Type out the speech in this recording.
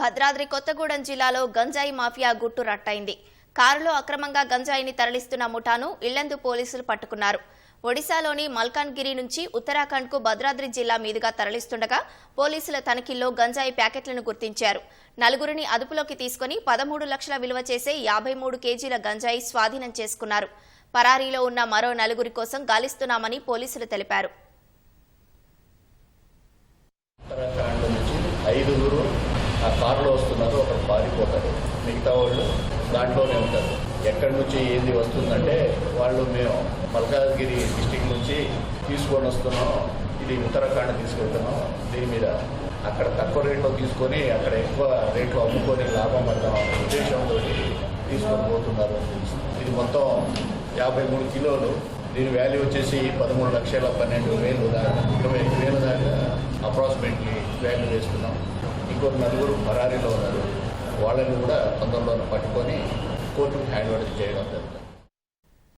భద్రాద్రి కొత్తగూడెం జిల్లాలో గంజాయి మాఫియా గుట్టు రట్టయింది. కారులో అక్రమంగా గంజాయిని తరలిస్తున్న ముఠాను ఇళ్ళందు పోలీసులు పట్టుకున్నారు. ఒడిశాలోని మల్కాన్గిరి నుంచి ఉత్తరాఖండ్కు భద్రాద్రి జిల్లా మీదుగా తరలిస్తుండగా పోలీసుల తనిఖీల్లో గంజాయి ప్యాకెట్లను గుర్తించారు. నలుగురిని అదుపులోకి తీసుకుని పదమూడు లక్షల విలువ చేసే యాభై మూడు కేజీల గంజాయి స్వాధీనం చేసుకున్నారు. పరారీలో ఉన్న మరో నలుగురి కోసం గాలిస్తున్నామని పోలీసులు తెలిపారు. ఆ కారులో వస్తున్నారు ఒకరు పారిపోతారు. మిగతా వాళ్ళు దాంట్లోనే ఉంటారు. ఎక్కడి నుంచి ఏది వస్తుందంటే వాళ్ళు మేము మల్కాజ్గిరి డిస్టిక్ నుంచి తీసుకొని వస్తున్నాం. ఇది ఉత్తరాఖండ్ తీసుకెళ్తున్నాం. దీని మీద అక్కడ తక్కువ రేట్లో తీసుకొని అక్కడ ఎక్కువ రేట్లో అమ్ముకొని లాభం పడతాం అనే ఉద్దేశంతో తీసుకొని పోతున్నారు. ఇది మొత్తం యాభై మూడు కిలోలు. దీని వాల్యూ వచ్చేసి పదమూడు లక్షల పన్నెండు వేలు దాకా ఇరవై ఐదు వేల దాకా అప్రాక్సిమేట్లీ వాల్యూ వేస్తున్నాం. ఇంకొక నలుగురు పరారీలో ఉన్నారు. వాళ్ళని కూడా తొందరలో పట్టుకొని కోర్టుకు హ్యాండ్ ఓవర్ చేయడం జరుగుతుంది.